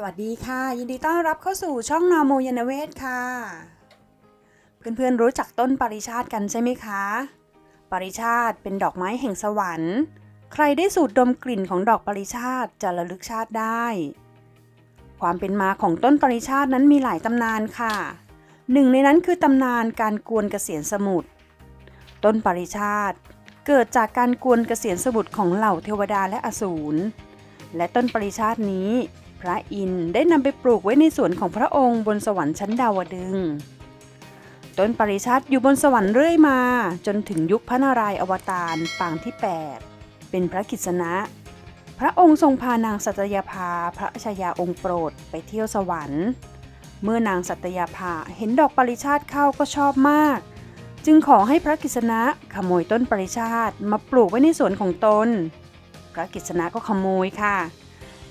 สวัสดีค่ะ ยินดีต้อนรับเข้าสู่ช่องนอโมยานเวศค่ะ เพื่อนๆรู้จักต้นปริชาติกันใช่ไหมคะ ปริชาติเป็นดอกไม้แห่งสวรรค์ ใครได้สูดดมกลิ่นของดอกปริชาติจะระลึกชาติได้ ความเป็นมาของต้นปริชาตินั้นมีหลายตำนานค่ะ หนึ่งในนั้นคือตำนานการกวนเกษียณสมุทรต้นปริชาติเกิดจากการกวนเกษียณสมุทรของเหล่าเทวดาและอสูรและต้นปริชาตินี้ พระอินทร์ได้นำไปปลูกไว้ในสวนของพระองค์บนสวรรค์ชั้นดาวดึงต้นปริชาติอยู่บนสวรรค์เรื่อยมา จนถึงยุคพระนารายณ์อวตารปางที่ 8 เป็นพระกิษณะ พระองค์ทรงพานางสัตยาภาพระชายาองค์โปรดไปเที่ยวสวรรค์ เมื่อนางสัตยาภาเห็นดอกปริชาติเข้าก็ชอบมาก จึงขอให้พระกิษณะขโมยต้นปริชาติมาปลูกไว้ในสวนของตน พระกิษณะก็ขโมยค่ะ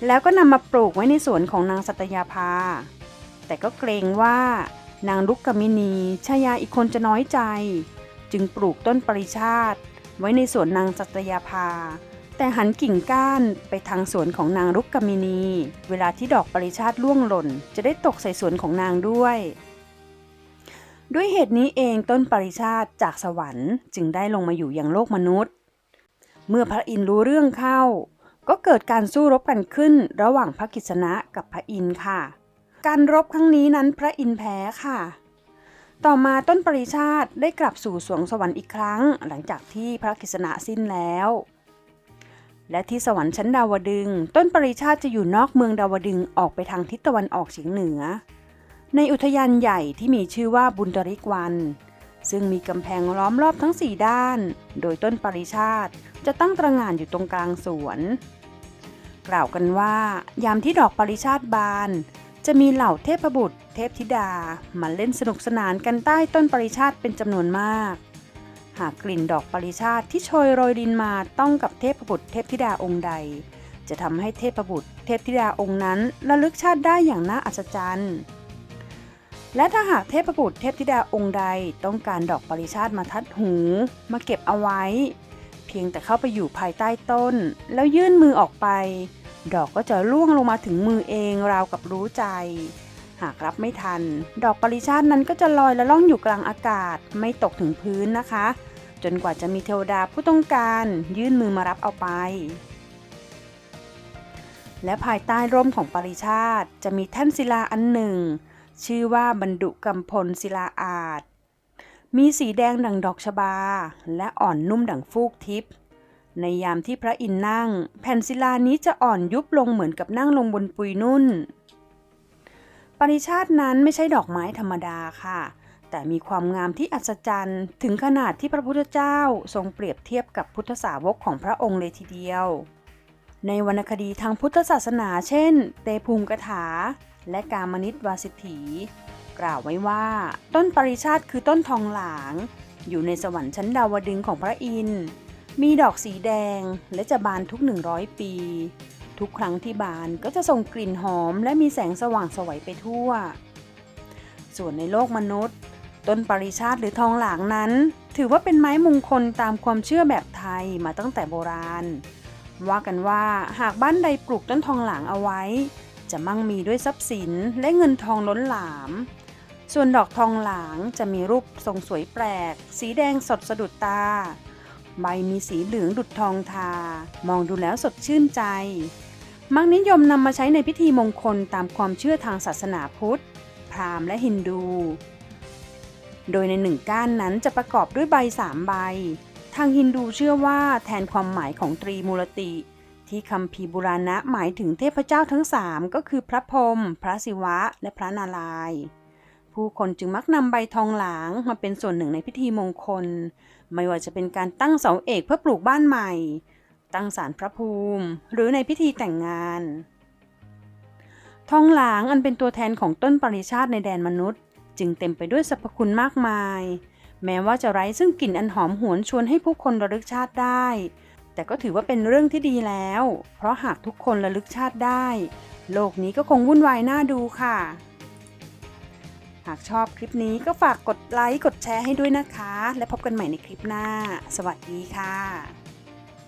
แล้วก็นำมาปลูกไว้ในสวนของนางสัตยาภา แต่ก็เกรงว่านางลุกกมินีชายาอีกคนจะน้อยใจ จึงปลูกต้นปริชาติ ไว้ในสวนนางสัตยาภา แต่หันกิ่งก้านไปทางสวนของนางรุกกมินี เวลาที่ดอกปริชาติล่วงหล่น จะได้ตกใส่สวนของนางด้วย ด้วยเหตุนี้เองต้นปริชาติจากสวรรค์ จึงได้ลงมาอยู่ยังโลกมนุษย์ เมื่อพระอินทร์รู้เรื่องเข้า ก็เกิดการสู้รบกันขึ้นระหว่างพระกิษณะกับพระอินทร์ค่ะ การรบครั้งนี้นั้นพระอินทร์แพ้ค่ะ ต่อมาต้นปริชาติได้กลับสู่สวงสวรรค์อีกครั้ง หลังจากที่พระกิษณะสิ้นแล้ว และที่สวรรค์ชั้นดาวดึง ต้นปริชาติจะอยู่นอกเมืองดาวดึงออกไปทางทิศตะวันออกเฉียงเหนือ ในอุทยานใหญ่ที่มีชื่อว่าบุญตริกวัน ซึ่งมีกำแพงล้อมรอบทั้ง 4 ด้าน โดยต้นปริชาติจะตั้งตระหง่านอยู่ตรงกลางสวน กล่าวกันว่า ยามที่ดอกปริชาติบาน จะมีเหล่าเทพบุตร เทพธิดา มาเล่นสนุกสนานกันใต้ต้นปริชาติเป็นจำนวนมาก หากกลิ่นดอกปริชาติที่โชยโรยดินมาต้องกับเทพบุตร เทพธิดาองค์ใด จะทำให้เทพบุตร เทพธิดาองค์นั้นระลึกชาติได้อย่างน่าอัศจรรย์ และถ้าหากเทพบุตรเทพธิดาองค์ใดต้องการดอกปริชาติมาทัดหู มาเก็บเอาไว้ เพียงแต่เข้าไปอยู่ภายใต้ต้น แล้วยื่นมือออกไป ดอกก็จะร่วงลงมาถึงมือเองราวกับรู้ใจ หากรับไม่ทัน ดอกปริชาตินั้นก็จะลอยและล่องอยู่กลางอากาศ ไม่ตกถึงพื้นนะคะ จนกว่าจะมีเทวดาผู้ต้องการยื่นมือมารับเอาไปและภายใต้ร่มของปริชาติจะมีแท่นศิลาอันหนึ่ง ชื่อว่าบรรดุกำพลศิลาอาจ มีสีแดงดังดอกชบา และอ่อนนุ่มดังฟูกทิพย์ในยามที่พระอินทร์นั่ง แผ่นศิลานี้จะอ่อนยุบลงเหมือนกับนั่งลงบนปุยนุ่น ปริชาตินั้นไม่ใช่ดอกไม้ธรรมดาค่ะ แต่มีความงามที่อัศจรรย์ ถึงขนาดที่พระพุทธเจ้าทรงเปรียบเทียบกับพุทธสาวกของพระองค์เลยทีเดียว ในวรรณคดีทางพุทธศาสนาเช่น เตภูมิกถา และกามนิตวาสิทธีกล่าวไว้ว่า ต้นปริชาติคือต้นทองหลาง อยู่ในสวรรค์ชั้นดาวดึงของพระอินทร์มีดอกสีแดงและจะบานทุก 100 ปี ทุกครั้งที่บานก็จะส่งกลิ่นหอมและมีแสงสว่างสวัยไปทั่ว ส่วนในโลกมนุษย์ ต้นปริชาติหรือทองหลางนั้น ถือว่าเป็นไม้มงคลตามความเชื่อแบบไทยมาตั้งแต่โบราณ ว่ากันว่าหากบ้านใดปลูกต้นทองหลางเอาไว้ จะมั่งมีด้วยทรัพย์สินและเงินทองล้นหลาม ส่วนดอกทองหลางจะมีรูปทรงสวยแปลก สีแดงสดสะดุดตา ใบมีสีเหลืองดุดทองทา มองดูแล้วสดชื่นใจ มักนิยมนำมาใช้ในพิธีมงคลตามความเชื่อทางศาสนาพุทธ พราหมณ์และฮินดู โดยในหนึ่งก้านนั้นจะประกอบด้วยใบสามใบ ทางฮินดูเชื่อว่าแทนความหมายของตรีมูลติ ที่คัมภีบุราณะหมายถึงเทพเจ้าทั้งสามก็คือพระพรหมพระศิวะ และพระนารายณ์ผู้คนจึงมักนำใบทองหลางมาเป็นส่วนหนึ่งในพิธีมงคล ไม่ว่าจะเป็นการตั้งเสาเอกเพื่อปลูกบ้านใหม่ ตั้งศาลพระภูมิ หรือในพิธีแต่งงาน ทองหลางอันเป็นตัวแทนของต้นปริชาติในแดนมนุษย์ จึงเต็มไปด้วยสรรพคุณมากมาย แม้ว่าจะไร้ซึ่งกลิ่นอันหอมหวนชวนให้ผู้คนระลึกชาติได้ แต่ก็ถือว่าเป็นเรื่องที่ดีแล้ว เพราะหากทุกคนระลึกชาติได้ โลกนี้ก็คงวุ่นวายน่าดูค่ะ หากชอบคลิปนี้ก็ฝากกดไลค์ กดแชร์ให้ด้วยนะคะ และพบกันใหม่ในคลิปหน้า สวัสดีค่ะ